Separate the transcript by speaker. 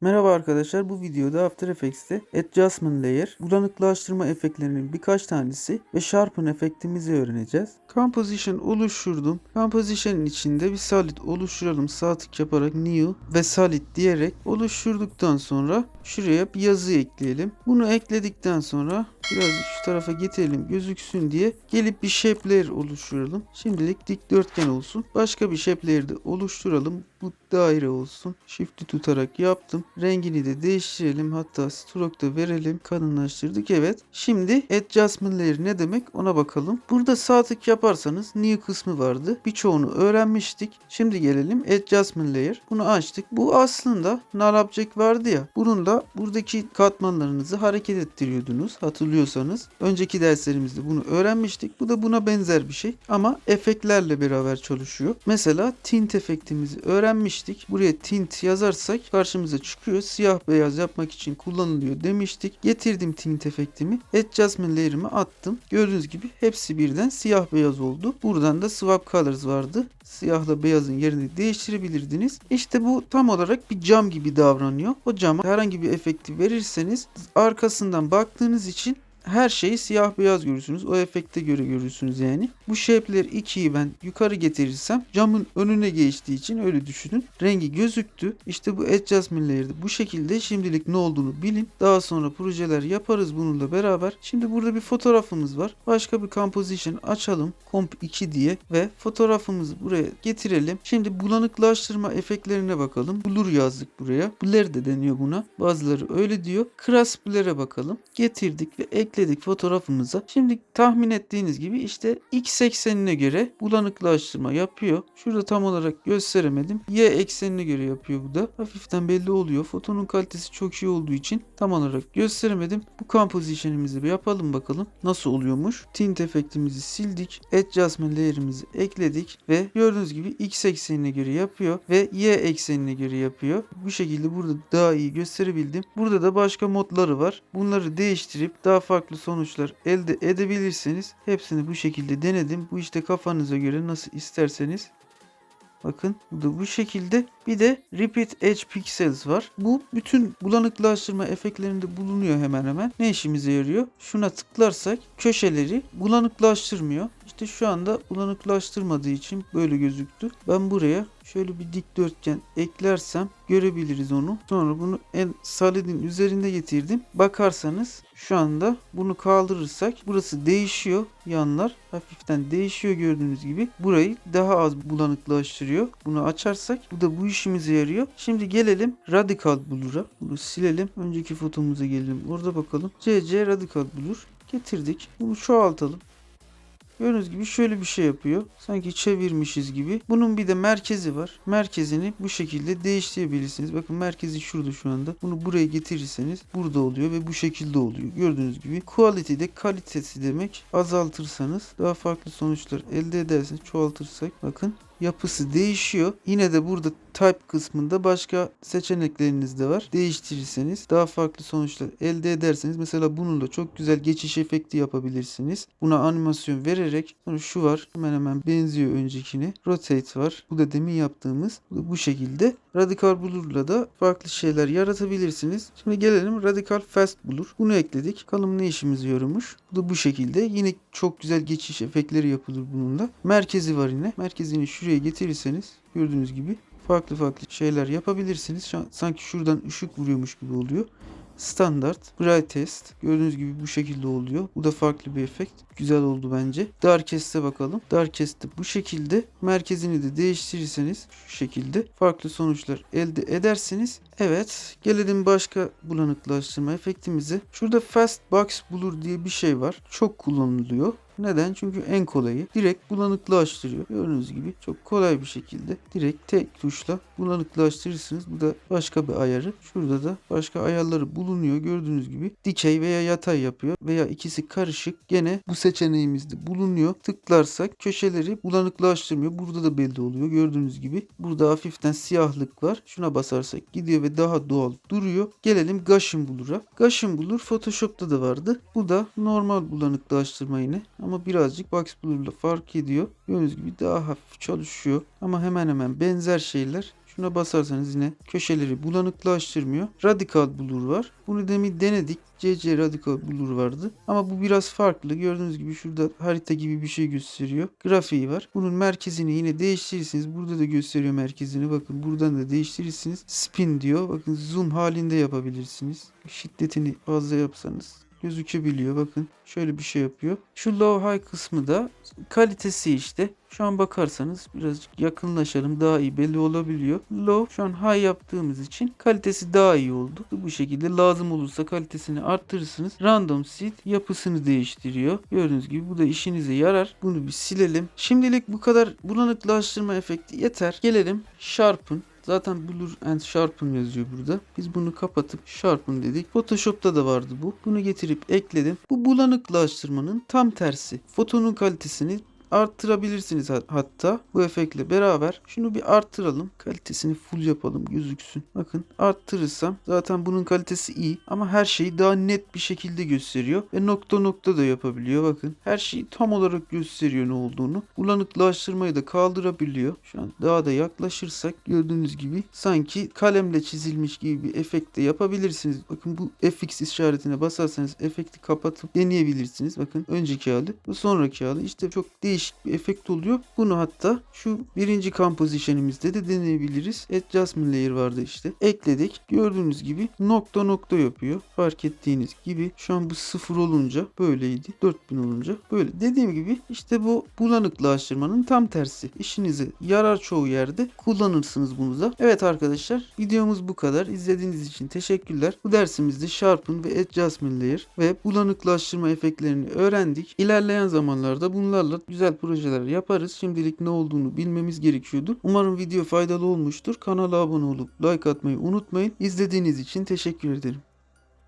Speaker 1: Merhaba arkadaşlar bu videoda After Effects'te Adjustment Layer, bulanıklaştırma efektlerinin birkaç tanesi ve Sharpen efektimizi öğreneceğiz. Composition oluşturdum. Composition'ın içinde bir solid oluşturalım. Sağ tık yaparak New ve Solid diyerek oluşturduktan sonra şuraya bir yazı ekleyelim. Bunu ekledikten sonra birazcık şu tarafa getirelim gözüksün diye gelip bir shape layer oluşturalım. Şimdilik dikdörtgen olsun. Başka bir shape layer de oluşturalım. Bu daire olsun. Shift'i tutarak yaptım. Rengini de değiştirelim. Hatta stroke da verelim. Kalınlaştırdık. Evet. Şimdi adjustment layer ne demek ona bakalım. Burada sağ tık yaparsanız new kısmı vardı. Birçoğunu öğrenmiştik. Şimdi gelelim adjustment layer. Bunu açtık. Bu aslında null object vardı ya. Bunun da buradaki katmanlarınızı hareket ettiriyordunuz. Hatırlıyorsanız. Önceki derslerimizde bunu öğrenmiştik. Bu da buna benzer bir şey. Ama efektlerle beraber çalışıyor. Mesela tint efektimizi öğrenmiştik. Buraya tint yazarsak karşımıza çıkıyor. Siyah beyaz yapmak için kullanılıyor demiştik. Getirdim tint efektimi. Adjustment layer'ımı attım. Gördüğünüz gibi hepsi birden siyah beyaz oldu. Buradan da swap colors vardı. Siyahla beyazın yerini değiştirebilirdiniz. İşte bu tam olarak bir cam gibi davranıyor. O cama herhangi bir efekti verirseniz arkasından baktığınız için her şeyi siyah beyaz görürsünüz. O efekte göre görürsünüz yani. Bu shape'ler 2'yi ben yukarı getirirsem camın önüne geçtiği için öyle düşünün. Rengi gözüktü. İşte bu adjustment layer'de bu şekilde şimdilik ne olduğunu bilin. Daha sonra projeler yaparız bununla beraber. Şimdi burada bir fotoğrafımız var. Başka bir composition açalım. Comp 2 diye ve fotoğrafımızı buraya getirelim. Şimdi bulanıklaştırma efektlerine bakalım. Blur yazdık buraya. Blur de deniyor buna. Bazıları öyle diyor. Crass blur'e bakalım. Getirdik ve ekledik ekledik fotoğrafımıza. Şimdi tahmin ettiğiniz gibi işte x eksenine göre bulanıklaştırma yapıyor. Şurada tam olarak gösteremedim. Y eksenine göre yapıyor bu da. Hafiften belli oluyor. Fotonun kalitesi çok iyi olduğu için tam olarak gösteremedim. Bu composition'imizi bir yapalım bakalım. Nasıl oluyormuş? Tint efektimizi sildik. Adjustment layer'imizi ekledik ve gördüğünüz gibi x eksenine göre yapıyor ve y eksenine göre yapıyor. Bu şekilde burada daha iyi gösterebildim. Burada da başka modları var. Bunları değiştirip daha farklı farklı sonuçlar elde edebilirsiniz. Hepsini bu şekilde denedim. Bu işte kafanıza göre nasıl isterseniz. Bakın bu da bu şekilde. Bir de Repeat Edge Pixels var. Bu bütün bulanıklaştırma efektlerinde bulunuyor hemen hemen. Ne işimize yarıyor? Şuna tıklarsak köşeleri bulanıklaştırmıyor. İşte şu anda bulanıklaştırmadığı için böyle gözüktü. Ben buraya şöyle bir dikdörtgen eklersem görebiliriz onu. Sonra bunu en solidin üzerinde getirdim. Bakarsanız şu anda bunu kaldırırsak burası değişiyor. Yanlar hafiften değişiyor gördüğünüz gibi. Burayı daha az bulanıklaştırıyor. Bunu açarsak bu da bu işimize yarıyor. Şimdi gelelim Radical Blur'a. Bunu silelim. Önceki fotomuza gelelim. Orada bakalım. CC Radical Blur getirdik. Bunu çoğaltalım. Gördüğünüz gibi şöyle bir şey yapıyor. Sanki çevirmişiz gibi. Bunun bir de merkezi var. Merkezini bu şekilde değiştirebilirsiniz. Bakın merkezi şurada şu anda. Bunu buraya getirirseniz burada oluyor ve bu şekilde oluyor. Gördüğünüz gibi quality de kalitesi demek. Azaltırsanız daha farklı sonuçlar elde edersiniz. Çoğaltırsak bakın yapısı değişiyor. Yine de burada type kısmında başka seçenekleriniz de var. Değiştirirseniz daha farklı sonuçlar elde ederseniz mesela bununla çok güzel geçiş efekti yapabilirsiniz. Buna animasyon vererek sonra şu var hemen hemen benziyor öncekine. Rotate var. Bu da demin yaptığımız. Bu, şekilde. Radical Blur'la da farklı şeyler yaratabilirsiniz. Şimdi gelelim Radical Fast Blur. Bunu ekledik. Bakalım ne işimizi yorumuş. Bu da bu şekilde. Yine çok güzel geçiş efektleri yapılır bununla. Merkezi var yine. Merkezini şuraya getirirseniz gördüğünüz gibi farklı farklı şeyler yapabilirsiniz. Sanki şuradan ışık vuruyormuş gibi oluyor. Standart, Brightest gördüğünüz gibi bu şekilde oluyor. Bu da farklı bir efekt. Güzel oldu bence. Darkest'e bakalım. Darkest'te bu şekilde. Merkezini de değiştirirseniz şu şekilde farklı sonuçlar elde edersiniz. Evet. Gelelim başka bulanıklaştırma efektimize. Şurada Fast Box Blur diye bir şey var. Çok kullanılıyor. Neden? Çünkü en kolayı. Direkt bulanıklaştırıyor. Gördüğünüz gibi çok kolay bir şekilde direkt tek tuşla bulanıklaştırırsınız. Bu da başka bir ayarı. Şurada da başka ayarları bulunuyor. Gördüğünüz gibi dikey veya yatay yapıyor. Veya ikisi karışık. Gene bu seçeneğimizde bulunuyor. Tıklarsak köşeleri bulanıklaştırmıyor. Burada da belli oluyor. Gördüğünüz gibi burada hafiften siyahlık var. Şuna basarsak gidiyor ve daha doğal duruyor. Gelelim Gaussian Blur'a. Gaussian Blur Photoshop'ta da vardı. Bu da normal bulanıklaştırma yine. Ama birazcık Box Blur'la fark ediyor. Gördüğünüz gibi daha hafif çalışıyor. Ama hemen hemen benzer şeyler. Şuna basarsanız yine köşeleri bulanıklaştırmıyor. Radical Blur var. Bunu demin denedik. CC Radical Blur vardı. Ama bu biraz farklı. Gördüğünüz gibi şurada harita gibi bir şey gösteriyor. Grafiği var. Bunun merkezini yine değiştirirsiniz. Burada da gösteriyor merkezini. Bakın buradan da değiştirirsiniz. Spin diyor. Bakın zoom halinde yapabilirsiniz. Şiddetini fazla yapsanız gözükebiliyor. Bakın şöyle bir şey yapıyor. Şu low high kısmı da kalitesi işte. Şu an bakarsanız birazcık yakınlaşalım daha iyi belli olabiliyor. Low şu an high yaptığımız için kalitesi daha iyi oldu. Bu şekilde lazım olursa kalitesini arttırırsınız. Random seed yapısını değiştiriyor. Gördüğünüz gibi bu da işinize yarar. Bunu bir silelim. Şimdilik bu kadar bulanıklaştırma efekti yeter. Gelelim Sharpen. Zaten Blur and Sharpen yazıyor burada. Biz bunu kapatıp Sharpen dedik. Photoshop'ta da vardı bu. Bunu getirip ekledim. Bu bulanıklaştırmanın tam tersi. Fotonun kalitesini arttırabilirsiniz hat- hatta bu efektle beraber şunu bir arttıralım. Kalitesini full yapalım gözüksün. Bakın arttırırsam zaten bunun kalitesi iyi ama her şeyi daha net bir şekilde gösteriyor ve nokta nokta da yapabiliyor. Bakın her şeyi tam olarak gösteriyor ne olduğunu. Bulanıklaştırmayı da kaldırabiliyor. Şu an daha da yaklaşırsak gördüğünüz gibi sanki kalemle çizilmiş gibi bir efekt de yapabilirsiniz. Bakın bu FX işaretine basarsanız efekti kapatıp deneyebilirsiniz. Bakın önceki hali ve sonraki hali. İşte çok değişik bir efekt oluyor. Bunu hatta şu birinci composition'imizde de deneyebiliriz. Adjustment layer vardı işte. Ekledik. Gördüğünüz gibi nokta nokta yapıyor. Fark ettiğiniz gibi şu an bu sıfır olunca böyleydi. 4000 olunca böyle. Dediğim gibi işte bu bulanıklaştırmanın tam tersi. İşinize yarar çoğu yerde kullanırsınız bunu da. Evet arkadaşlar videomuz bu kadar. İzlediğiniz için teşekkürler. Bu dersimizde Sharpen ve Adjustment Layer ve bulanıklaştırma efektlerini öğrendik. İlerleyen zamanlarda bunlarla güzel projeler yaparız. Şimdilik ne olduğunu bilmemiz gerekiyordu. Umarım video faydalı olmuştur. Kanala abone olup like atmayı unutmayın. İzlediğiniz için teşekkür ederim.